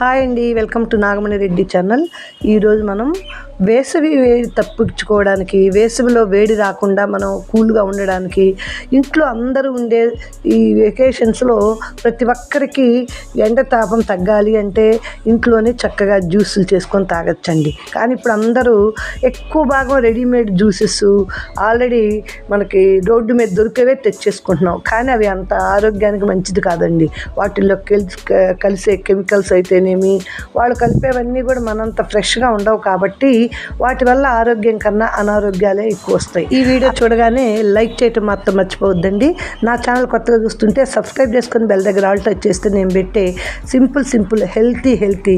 Hi అండి welcome to Nagamani Reddy channel. ఈరోజు మనం వేసవి వేడి తప్పించుకోవడానికి వేసవిలో వేడి రాకుండా మనం కూల్గా ఉండడానికి ఇంట్లో అందరూ ఉండే ఈ వెకేషన్స్లో ప్రతి ఒక్కరికి ఎండ తాపం తగ్గాలి అంటే ఇంట్లోనే చక్కగా జ్యూసులు చేసుకొని తాగొచ్చండి. కానీ ఇప్పుడు అందరూ ఎక్కువ భాగం రెడీమేడ్ జ్యూసెస్ ఆల్రెడీ మనకి రోడ్డు మీద దొరికేవే తెచ్చేసుకుంటున్నాం. కానీ అవి అంత ఆరోగ్యానికి మంచిది కాదండి. వాటిల్లో కలిసే కెమికల్స్ అయితేనే అయితేనేమి వాళ్ళు కలిపేవన్నీ కూడా మనంత ఫ్రెష్గా ఉండవు కాబట్టి వాటి వల్ల ఆరోగ్యం కన్నా అనారోగ్యాలే ఎక్కువ వస్తాయి. ఈ వీడియో చూడగానే లైక్ చేయటం మాత్రం మర్చిపోవద్దండి. నా ఛానల్ కొత్తగా చూస్తుంటే సబ్స్క్రైబ్ చేసుకొని బెల్ దగ్గర ఆల్ టచ్ చేస్తే నేను పెట్టే simple simple healthy healthy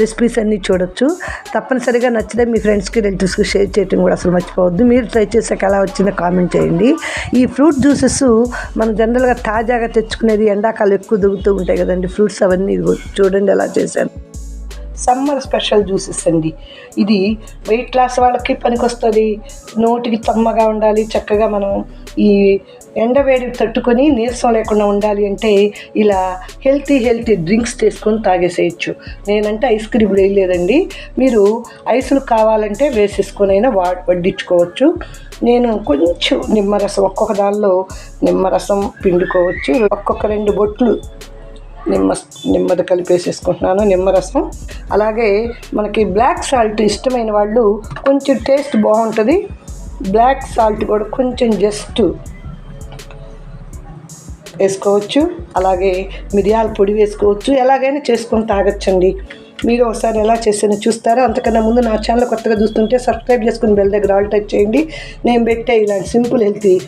recipes అన్నీ చూడొచ్చు. తప్పనిసరిగా నచ్చితే మీ ఫ్రెండ్స్కి రిలేటివ్స్కి షేర్ చేయటం కూడా అసలు మర్చిపోవద్దు. మీరు ట్రై చేసాక ఎలా వచ్చిందో కామెంట్ చేయండి. ఈ ఫ్రూట్ జ్యూసెస్ మనం జనరల్గా తాజాగా తెచ్చుకునేది ఎండాకాలం ఎక్కువ దిగుతూ ఉంటాయి కదండి. ఫ్రూట్స్ అవన్నీ చూడండి ఎలా చేశాను సమ్మర్ స్పెషల్ జ్యూసెస్ అండి. ఇది వెయిట్ లాస్ వాళ్ళకి పనికొస్తుంది. నోటికి తమ్మగా ఉండాలి చక్కగా మనం ఈ ఎండవేడి తట్టుకొని నీరసం లేకుండా ఉండాలి అంటే ఇలా హెల్తీ హెల్తీ డ్రింక్స్ చేసుకొని తాగేసేయచ్చు. నేనంటే ఐస్ క్రీమ్ వేయలేదండి మీరు ఐసులు కావాలంటే వేసేసుకొని వా వడ్డించుకోవచ్చు. నేను కొంచెం నిమ్మరసం ఒక్కొక్క దానిలో నిమ్మరసం పిండుకోవచ్చు. ఒక్కొక్క రెండు బొట్లు నిమ్మ నిమ్మది కలిపేసేసుకుంటున్నాను నిమ్మరసం. అలాగే మనకి బ్లాక్ సాల్ట్ ఇష్టమైన వాళ్ళు కొంచెం టేస్ట్ బాగుంటుంది. బ్లాక్ సాల్ట్ కూడా కొంచెం జస్ట్ వేసుకోవచ్చు. అలాగే మిరియాల పొడి వేసుకోవచ్చు. ఎలాగైనా చేసుకొని తాగొచ్చండి. మీరు ఒకసారి ఎలా చేసానో చూస్తారో అంతకన్నా ముందు నా ఛానల్ కొత్తగా చూస్తుంటే సబ్స్క్రైబ్ చేసుకుని బెల్ దగ్గర ఆల్ టచ్ చేయండి. నేను పెట్టే ఇలాంటి సింపుల్ హెల్తీ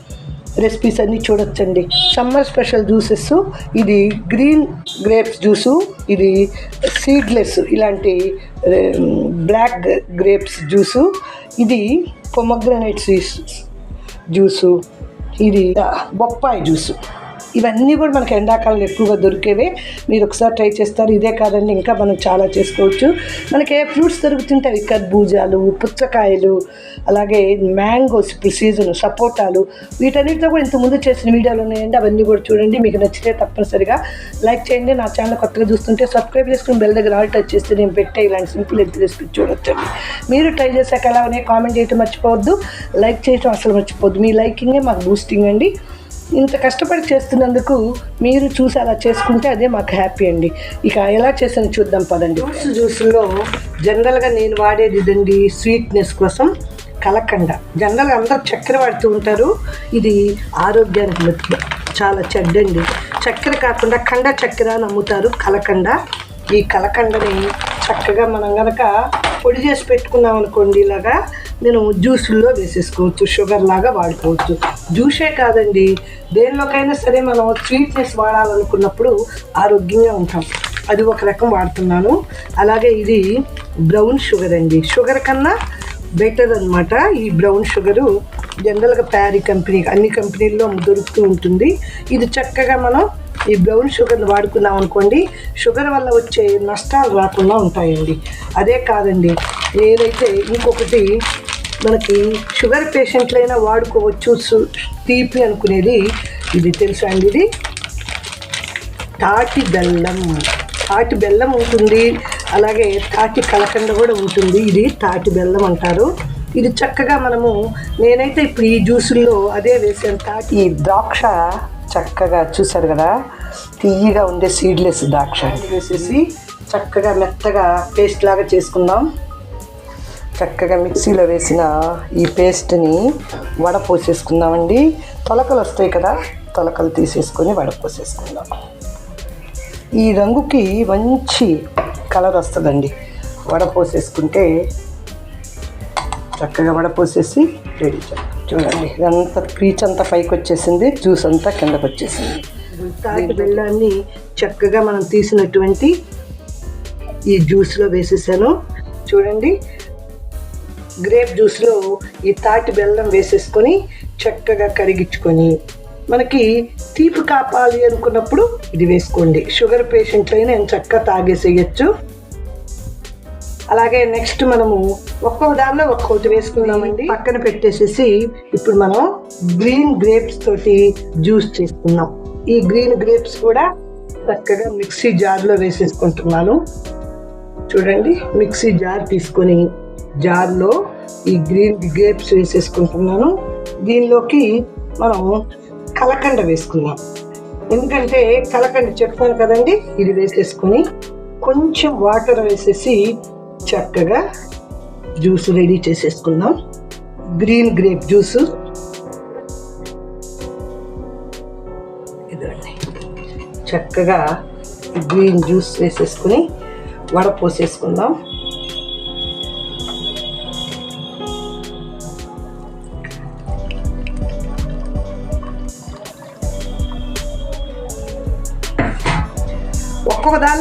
రెసిపీస్ అన్నీ చూడొచ్చండి. సమ్మర్ స్పెషల్ జ్యూసెస్ ఇది గ్రీన్ గ్రేప్స్ జ్యూసు ఇది సీడ్లెస్ ఇలాంటి బ్లాక్ గ్రేప్స్ జ్యూసు ఇది పొమగ్రనేట్ జ్యూసు ఇది బొప్పాయి జ్యూసు. ఇవన్నీ కూడా మనకి ఎండాకాలంలో ఎక్కువగా దొరికేవే. మీరు ఒకసారి ట్రై చేస్తారు. ఇదే కాదండి ఇంకా మనం చాలా చేసుకోవచ్చు. మనకి ఏ ఫ్రూట్స్ దొరుకుతుంటాయి కర్బూజాలు పుచ్చకాయలు అలాగే మ్యాంగోస్ ఇప్పుడు సీజన్ సపోటాలు వీటన్నిటితో కూడా ఇంతకుముందు చేసిన వీడియోలు ఉన్నాయండి. అవన్నీ కూడా చూడండి. మీకు నచ్చితే తప్పనిసరిగా లైక్ చేయండి. నా ఛానల్ కొత్తగా చూస్తుంటే సబ్స్క్రైబ్ చేసుకుని బెల్ దగ్గర ఆల్ టచ్ చేస్తే నేను పెట్టే ఇలాంటి సింపుల్ ఎంత రెసిపీ చూడొచ్చండి. మీరు ట్రై చేశాక ఎలా ఉన్నాయి కామెంట్ చేయటం మర్చిపోవద్దు. లైక్ చేయటం అసలు మర్చిపోవద్దు. మీ లైకింగే మాకు బూస్టింగ్ అండి. ఇంత కష్టపడి చేస్తున్నందుకు మీరు చూసి అలా చేసుకుంటే అదే మాకు హ్యాపీ అండి. ఇక ఎలా చేసాను చూద్దాం పదండి. ఫ్రూట్స్ జ్యూస్లో జనరల్గా నేను వాడేది ఇదండి స్వీట్నెస్ కోసం కలకండ. జనరల్గా అందరూ చక్కెర వాడుతూ ఉంటారు. ఇది ఆరోగ్యానికి ముఖ్యం. చాలా చెడ్డండి. చక్కెర కాకుండా కండ చక్కెర అని అమ్ముతారు కలకండ. ఈ కలకండని చక్కగా మనం కనుక పొడి చేసి పెట్టుకున్నాం అనుకోండి ఇలాగా నేను జ్యూసుల్లో వేసేసుకోవచ్చు షుగర్ లాగా వాడుకోవచ్చు. జ్యూసే కాదండి దేనిలోకైనా సరే మనం స్వీట్నెస్ వాడాలనుకున్నప్పుడు ఆరోగ్యంగా ఉంటాం. అది ఒక రకం వాడుతున్నాను. అలాగే ఇది బ్రౌన్ షుగర్ అండి. షుగర్ కన్నా బెటర్ అనమాట ఈ బ్రౌన్ షుగరు జనరల్గా ప్యారీ కంపెనీ అన్ని కంపెనీల్లో దొరుకుతూ ఉంటుంది. ఇది చక్కగా మనం ఈ బ్రౌన్ షుగర్ని వాడుకున్నాం అనుకోండి షుగర్ వల్ల వచ్చే నష్టాలు రాకుండా ఉంటాయండి. అదే కాదండి ఏదైతే ఇంకొకటి మనకి షుగర్ పేషెంట్లైనా వాడుకోవచ్చు తీపి అనుకునేది. ఇది తెలుసా అండి ఇది? తాటి బెల్లం. తాటి బెల్లం ఉంటుంది. అలాగే తాటి కలకండ కూడా ఉంటుంది. ఇది తాటి బెల్లం అంటారు. ఇది చక్కగా మనము నేనైతే ఇప్పుడు ఈ జ్యూసుల్లో అదే వేసాను తాటి ఈ ద్రాక్ష చక్కగా చూసారు కదా? తీయగా ఉండే సీడ్లెస్ ద్రాక్ష. వేసేసి చక్కగా మెత్తగా పేస్ట్ లాగా చేసుకుందాం. చక్కగా మిక్సీలో వేసిన ఈ పేస్ట్ని వడపోసేసుకుందామండి తొలకలు వస్తాయి కదా తొలకలు తీసేసుకొని వడపోసేసుకుందాం ఈ రంగుకి మంచి కలర్ వస్తుందండి. వడపోసేసుకుంటే చక్కగా వడపోసేసి రెడీ చేయాలి చూడండి ఇదంతా పీచ్ అంతా పైకి వచ్చేసింది జ్యూస్ అంతా కిందకు వచ్చేసింది. తాటి బెల్లాన్ని చక్కగా మనం తీసినటువంటి ఈ జ్యూస్లో వేసేసాను. చూడండి గ్రేప్ జ్యూస్లో ఈ తాటి బెల్లం వేసేసుకొని చక్కగా కరిగించుకొని మనకి తీపి కాపాలి అనుకున్నప్పుడు ఇది వేసుకోండి. షుగర్ పేషెంట్లు అయినా నేను చక్కగా తాగేసేయచ్చు. అలాగే నెక్స్ట్ మనము ఒక్కొక్క దానిలో ఒక్కొక్కటి వేసుకున్నామండి పక్కన పెట్టేసేసి ఇప్పుడు మనం గ్రీన్ గ్రేప్స్ తోటి జ్యూస్ చేసుకున్నాం ఈ గ్రీన్ గ్రేప్స్ కూడా చక్కగా మిక్సీ జార్లో వేసేసుకుంటున్నాను. చూడండి మిక్సీ జార్ తీసుకొని జార్లో ఈ గ్రీన్ గ్రేప్స్ వేసేసుకుంటున్నాను. దీనిలోకి మనం కలకండ వేసుకుందాం. ఎందుకంటే కలకండ చెప్పాను కదండి ఇది వేసేసుకొని కొంచెం వాటర్ వేసేసి చక్కగా జ్యూస్ రెడీ చేసేసుకుందాం. Green grape juice. ఇదండి చక్కగా గ్రీన్ జ్యూస్ వేసేసుకుని వడ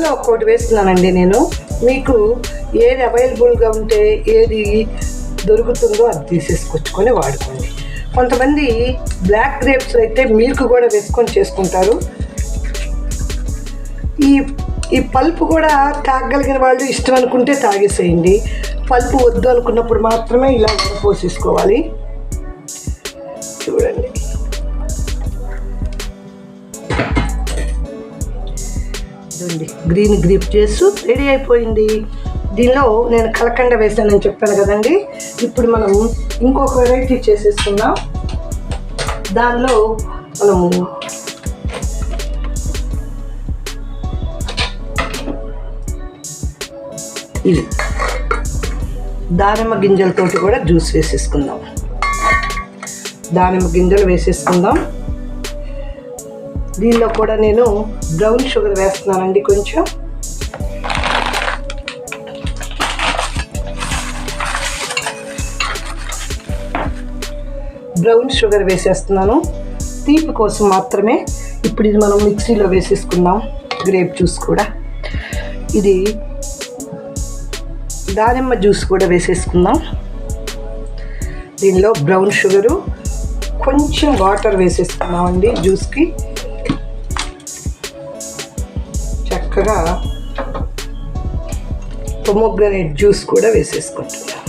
పోసేసుకుందాం ఒక్కోటి వేస్తున్నానండి నేను. మీకు ఏది అవైలబుల్గా ఉంటే ఏది దొరుకుతుందో అది తీసేసుకొచ్చుకొని వాడుకోండి. కొంతమంది బ్లాక్ గ్రేప్స్ అయితే మిల్క్ కూడా వేసుకొని చేసుకుంటారు. ఈ ఈ పల్పు కూడా తాగగలిగిన వాళ్ళు ఇష్టం అనుకుంటే తాగేసేయండి. పల్పు వద్దు అనుకున్నప్పుడు మాత్రమే ఇలా పోసేసుకోవాలి. ఇదండి గ్రీన్ గ్రీప్ చేస్తూ రెడీ అయిపోయింది. దీనిలో నేను కలకండ వేసానని చెప్పాను కదండి. ఇప్పుడు మనం ఇంకొక వెరైటీ చేసేసుకుందాం దానిలో మనము ఇది దానిమ్మ గింజలతోటి కూడా జ్యూస్ వేసేసుకుందాం. దానిమ్మ గింజలు వేసేసుకుందాం. దీనిలో కూడా నేను బ్రౌన్ షుగర్ వేస్తున్నానండి కొంచెం. బ్రౌన్ షుగర్ వేసేస్తున్నాను. తీపి కోసం మాత్రమే ఇప్పుడు ఇది మనం మిక్సీలో వేసేసుకుందాం గ్రేప్ జ్యూస్ కూడా. ఇది దానిమ్మ జ్యూస్ కూడా వేసేసుకుందాం. దీనిలో బ్రౌన్ షుగరు కొంచెం వాటర్ వేసేసుకున్నామండి జ్యూస్కి చక్కగా పొమోగ్రనేట్ జ్యూస్ కూడా వేసేసుకుంటున్నాను.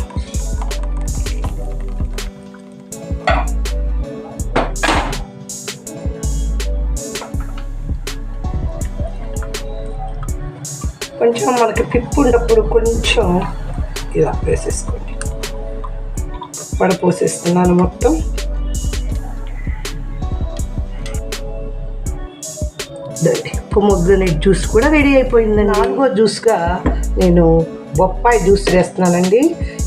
కొంచెం మనకి పిప్పు ఉన్నప్పుడు కొంచెం ఇలా వేసేసుకోండి. వడపోసేస్తున్నాను మొత్తం. పొమొగ్రనేట్ జ్యూస్ కూడా రెడీ అయిపోయిందండి నాలుగో జ్యూస్గా నేను బొప్పాయి జ్యూస్ వేస్తున్నానండి.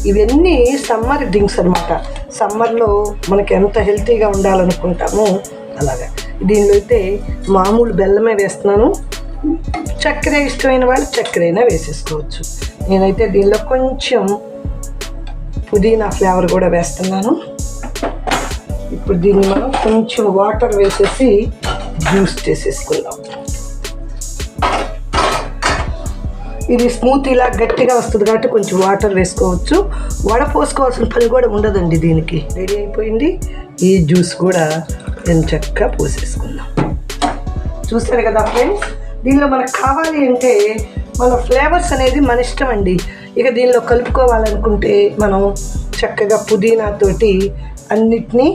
ఇవన్నీ సమ్మర్ డ్రింక్స్ అనమాట సమ్మర్లో మనకి ఎంత హెల్తీగా ఉండాలనుకుంటామో అలాగా. దీనిలో అయితే మామూలు బెల్లమే వేస్తున్నాను. చక్కెర ఇష్టమైన వాళ్ళు చక్కెరైనా వేసేసుకోవచ్చు. నేనైతే దీనిలో కొంచెం పుదీనా ఫ్లేవర్ కూడా వేస్తున్నాను. ఇప్పుడు దీన్ని మనం కొంచెం వాటర్ వేసేసి జ్యూస్ చేసేసుకుందాం. ఇది స్మూత్ ఇలా గట్టిగా వస్తుంది కాబట్టి కొంచెం వాటర్ వేసుకోవచ్చు. వడ పోసుకోవాల్సిన పని కూడా ఉండదండి దీనికి. రెడీ అయిపోయింది. ఈ జ్యూస్ కూడా నేను చక్కగా పోసేసుకుందాం. చూస్తారు కదా ఫ్రెండ్స్? దీనిలో మనకు కావాలి అంటే మన ఫ్లేవర్స్ అనేది మన ఇష్టం అండి. ఇక దీనిలో కలుపుకోవాలనుకుంటే మనం చక్కగా పుదీనాతోటి అన్నిటినీ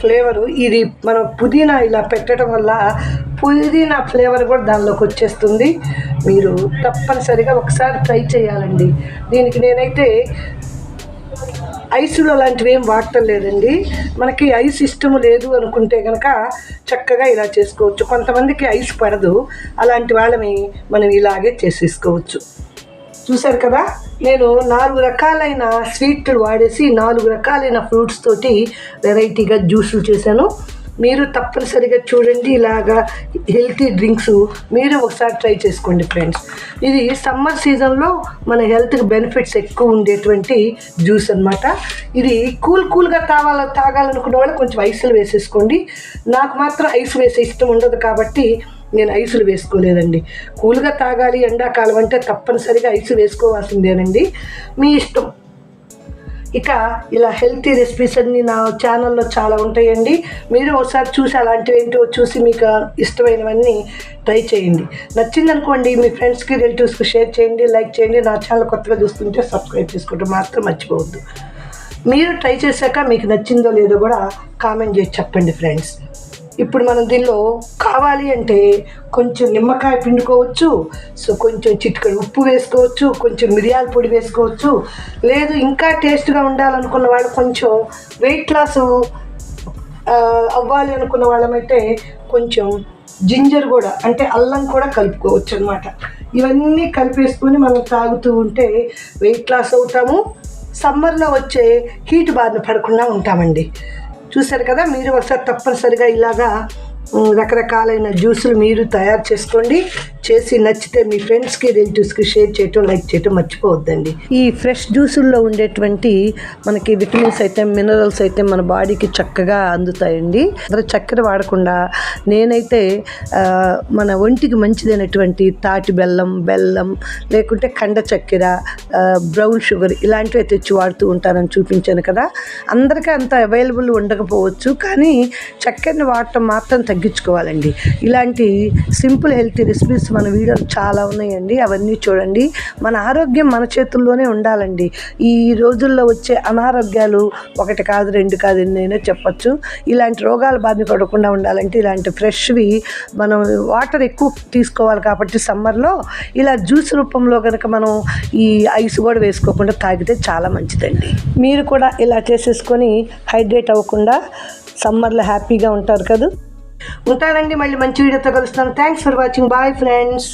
ఫ్లేవరు ఇది మనం పుదీనా ఇలా పెట్టడం వల్ల పుదీనా ఫ్లేవర్ కూడా దానిలోకి వచ్చేస్తుంది. మీరు తప్పనిసరిగా ఒకసారి ట్రై చేయాలండి. దీనికి నేనైతే ఐసులు అలాంటివి ఏం వాడటం లేదండి. మనకి ఐస్ ఇష్టము లేదు అనుకుంటే కనుక చక్కగా ఇలా చేసుకోవచ్చు. కొంతమందికి ఐస్ పడదు. అలాంటి వాళ్ళని మనం ఇలాగే చేసేసుకోవచ్చు. చూశారు కదా? నేను నాలుగు రకాలైన స్వీట్లు వాడేసి నాలుగు రకాలైన ఫ్రూట్స్ తోటి వెరైటీగా జ్యూసులు చేశాను. మీరు తప్పనిసరిగా చూడండి ఇలాగా హెల్తీ డ్రింక్స్. మీరు ఒకసారి ట్రై చేసుకోండి ఫ్రెండ్స్. ఇది సమ్మర్ సీజన్లో మన హెల్త్కి బెనిఫిట్స్ ఎక్కువ ఉండేటువంటి జ్యూస్ అనమాట ఇది కూల్ కూల్గా తాగాల తాగాలనుకున్న వాళ్ళు కొంచెం ఐసులు వేసేసుకోండి. నాకు మాత్రం ఐస్ వేసే ఇష్టం ఉండదు కాబట్టి నేను ఐసులు వేసుకోలేదండి. కూల్గా తాగాలి ఎండాకాలం అంటే తప్పనిసరిగా ఐసు వేసుకోవాల్సిందేనండి. మీ ఇష్టం. ఇక ఇలా హెల్తీ రెసిపీస్ అన్నీ నా ఛానల్లో చాలా ఉంటాయండి. మీరు ఒకసారి చూసి అలాంటివి ఏంటో చూసి మీకు ఇష్టమైనవన్నీ ట్రై చేయండి. నచ్చిందనుకోండి మీ ఫ్రెండ్స్కి రిలేటివ్స్కి షేర్ చేయండి లైక్ చేయండి. నా ఛానల్ కొత్తగా చూస్తుంటే సబ్స్క్రైబ్ చేసుకోవడం మాత్రం మర్చిపోవద్దు. మీరు ట్రై చేశాక మీకు నచ్చిందో లేదో కూడా కామెంట్ చేసి చెప్పండి ఫ్రెండ్స్. ఇప్పుడు మనం దీనిలో కావాలి అంటే కొంచెం నిమ్మకాయ పిండుకోవచ్చు సో కొంచెం చిట్కడి ఉప్పు వేసుకోవచ్చు కొంచెం మిరియాల పొడి వేసుకోవచ్చు. లేదు ఇంకా టేస్ట్గా ఉండాలనుకున్న వాళ్ళు కొంచెం వెయిట్ లాస్ అవ్వాలి అనుకున్న వాళ్ళమైతే కొంచెం జింజర్ కూడా అంటే అల్లం కూడా కలుపుకోవచ్చు అనమాట ఇవన్నీ కలిపేసుకొని మనం తాగుతూ ఉంటే వెయిట్ లాస్ అవుతాము. సమ్మర్లో వచ్చే హీట్ బారిన పడకుండా ఉంటామండి. చూశారు కదా మీరు ఒకసారి తప్పనిసరిగా ఇలాగా రకరకాలైన జ్యూసులు మీరు తయారు చేసుకోండి. చేసి నచ్చితే మీ ఫ్రెండ్స్కి రిలేటివ్స్కి షేర్ చేయటం లైక్ చేయటం మర్చిపోవద్దండి. ఈ ఫ్రెష్ జ్యూసుల్లో ఉండేటువంటి మనకి విటమిన్స్ అయితే మినరల్స్ అయితే మన బాడీకి చక్కగా అందుతాయండి. అందులో చక్కెర వాడకుండా నేనైతే మన ఒంటికి మంచిదైనటువంటి తాటి బెల్లం బెల్లం లేకుంటే కండ చక్కెర బ్రౌన్ షుగర్ ఇలాంటివి తెచ్చి వాడుతూ ఉంటానని చూపించాను కదా. అందరికీ అంత అవైలబుల్ ఉండకపోవచ్చు కానీ చక్కెరని వాడటం మాత్రం తగ్గించుకోవాలండి. ఇలాంటి సింపుల్ హెల్తీ రెసిపీస్ మన వీడియోలు చాలా ఉన్నాయండి. అవన్నీ చూడండి. మన ఆరోగ్యం మన చేతుల్లోనే ఉండాలండి. ఈ రోజుల్లో వచ్చే అనారోగ్యాలు ఒకటి కాదు రెండు కాదు ఎన్నైనా చెప్పొచ్చు. ఇలాంటి రోగాల బాధ్య పడకుండా ఉండాలంటే ఇలాంటి ఫ్రెష్వి మనం వాటర్ ఎక్కువ తీసుకోవాలి కాబట్టి సమ్మర్లో ఇలా జ్యూస్ రూపంలో కనుక మనం ఈ ఐస్ కూడా వేసుకోకుండా తాగితే చాలా మంచిదండి. మీరు కూడా ఇలా చేసేసుకొని హైడ్రేట్ అవ్వకుండా సమ్మర్లో హ్యాపీగా ఉంటారు కదా. ఉంటానండి మళ్ళీ మంచి వీడియోతో కలుస్తాను. Thanks for watching bye friends